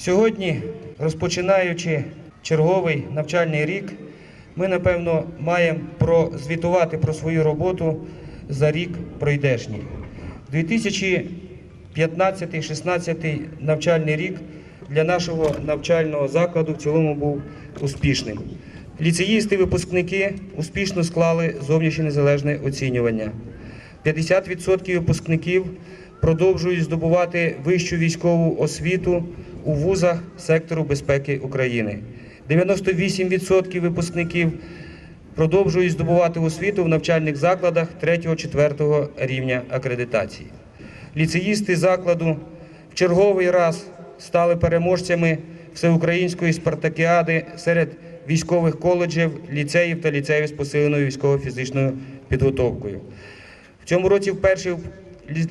Сьогодні, розпочинаючи черговий навчальний рік, ми напевно маємо прозвітувати про свою роботу за рік пройдешній. 2015-16 навчальний рік для нашого навчального закладу в цілому був успішним. Ліцеїсти, випускники успішно склали зовнішнє незалежне оцінювання. 50% випускників продовжують здобувати вищу військову освіту у вузах сектору безпеки України. 98% випускників продовжують здобувати освіту в навчальних закладах 3-4 рівня акредитації. Ліцеїсти закладу в черговий раз стали переможцями всеукраїнської спартакіади серед військових коледжів, ліцеїв та ліцеїв з посиленою військово-фізичною підготовкою. В цьому році вперше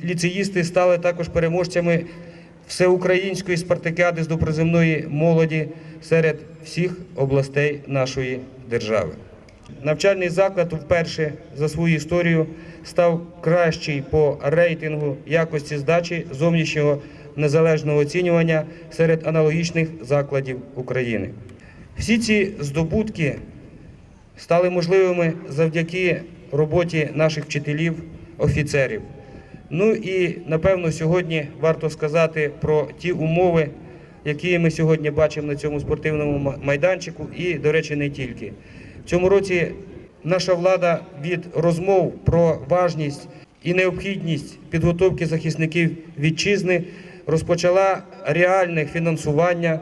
ліцеїсти стали також переможцями всеукраїнської спартакіади з доприземної молоді серед всіх областей нашої держави. Навчальний заклад вперше за свою історію став кращий по рейтингу якості здачі зовнішнього незалежного оцінювання серед аналогічних закладів України. Всі ці здобутки стали можливими завдяки роботі наших вчителів, офіцерів. Ну і напевно сьогодні варто сказати про ті умови, які ми сьогодні бачимо на цьому спортивному майданчику, і, до речі, не тільки. В цьому році наша влада від розмов про важність і необхідність підготовки захисників вітчизни розпочала реальне фінансування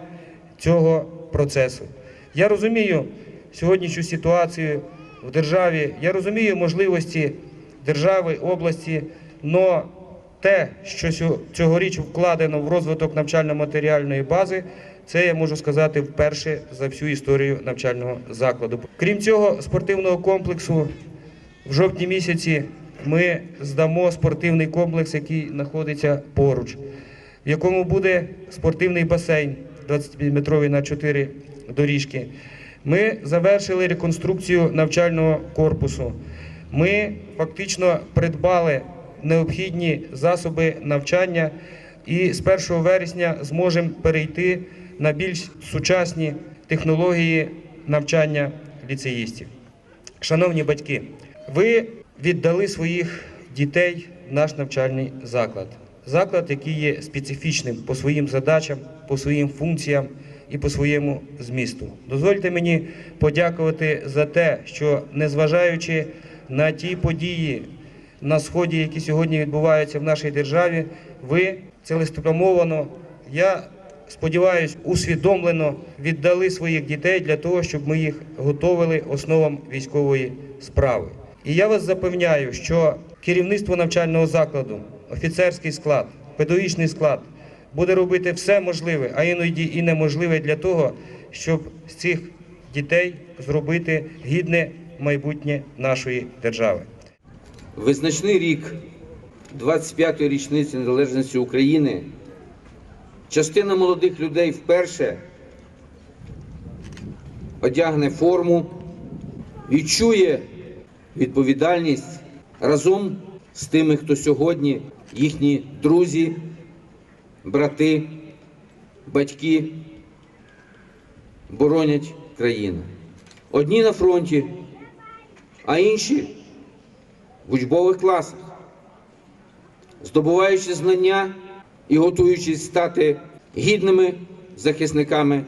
цього процесу. Я розумію сьогоднішню ситуацію в державі, я розумію можливості держави, області, але те, що цьогоріч вкладено в розвиток навчально-матеріальної бази, це я можу сказати вперше за всю історію навчального закладу. Крім цього, спортивного комплексу в жовтні місяці ми здамо спортивний комплекс, який знаходиться поруч, в якому буде спортивний басейн 25-метровий на 4 доріжки. Ми завершили реконструкцію навчального корпусу. Ми фактично придбали необхідні засоби навчання і з 1 вересня зможемо перейти на більш сучасні технології навчання ліцеїстів. Шановні батьки, ви віддали своїх дітей в наш навчальний заклад. Заклад, який є специфічним по своїм задачам, по своїм функціям і по своєму змісту. Дозвольте мені подякувати за те, що незважаючи на ті події на сході, які сьогодні відбуваються в нашій державі, ви цілеспрямовано, я сподіваюся, усвідомлено віддали своїх дітей для того, щоб ми їх готовили основам військової справи. І я вас запевняю, що керівництво навчального закладу, офіцерський склад, педагогічний склад буде робити все можливе, а іноді і неможливе для того, щоб з цих дітей зробити гідне майбутнє нашої держави. Визначний рік 25-ї річниці незалежності України частина молодих людей вперше одягне форму, відчує відповідальність разом з тими, хто сьогодні їхні друзі, брати, батьки боронять країну. Одні на фронті, а інші в учбових класах, здобуваючи знання і готуючись стати гідними захисниками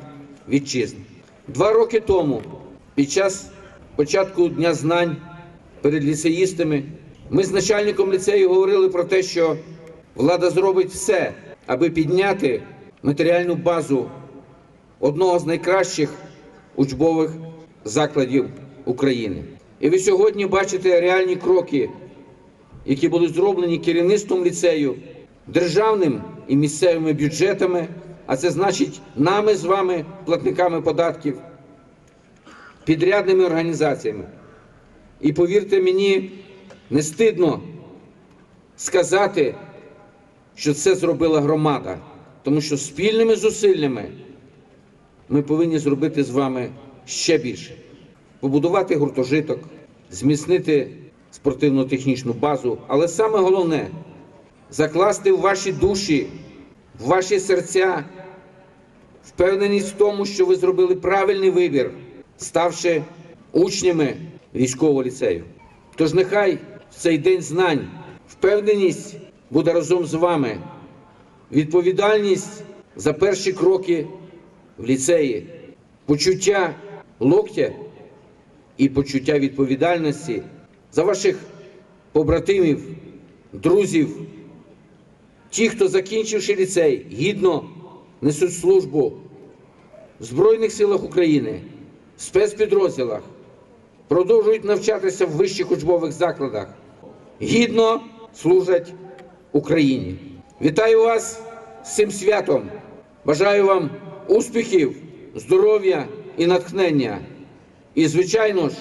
вітчизни. Два роки тому, під час початку Дня знань перед ліцеїстами, ми з начальником ліцею говорили про те, що влада зробить все, аби підняти матеріальну базу одного з найкращих учбових закладів України. І ви сьогодні бачите реальні кроки, які будуть зроблені керівництвом ліцею, державним і місцевими бюджетами, а це значить нами з вами, платниками податків, підрядними організаціями. І повірте мені, не стидно сказати, що це зробила громада, тому що спільними зусиллями ми повинні зробити з вами ще більше. Побудувати гуртожиток, зміцнити спортивно-технічну базу, але саме головне закласти в ваші душі, в ваші серця впевненість в тому, що ви зробили правильний вибір, ставши учнями військового ліцею. Тож нехай в цей день знань впевненість буде разом з вами, відповідальність за перші кроки в ліцеї, почуття локтя і почуття відповідальності за ваших побратимів, друзів, ті, хто закінчивши ліцей, гідно несуть службу в Збройних силах України, в спецпідрозділах, продовжують навчатися в вищих учбових закладах, гідно служать Україні. Вітаю вас з цим святом! Бажаю вам успіхів, здоров'я і натхнення. І, звичайно ж,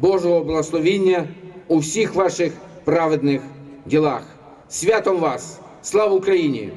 Божого благословіння у всіх ваших праведних ділах. Святом вас! Слава Україні!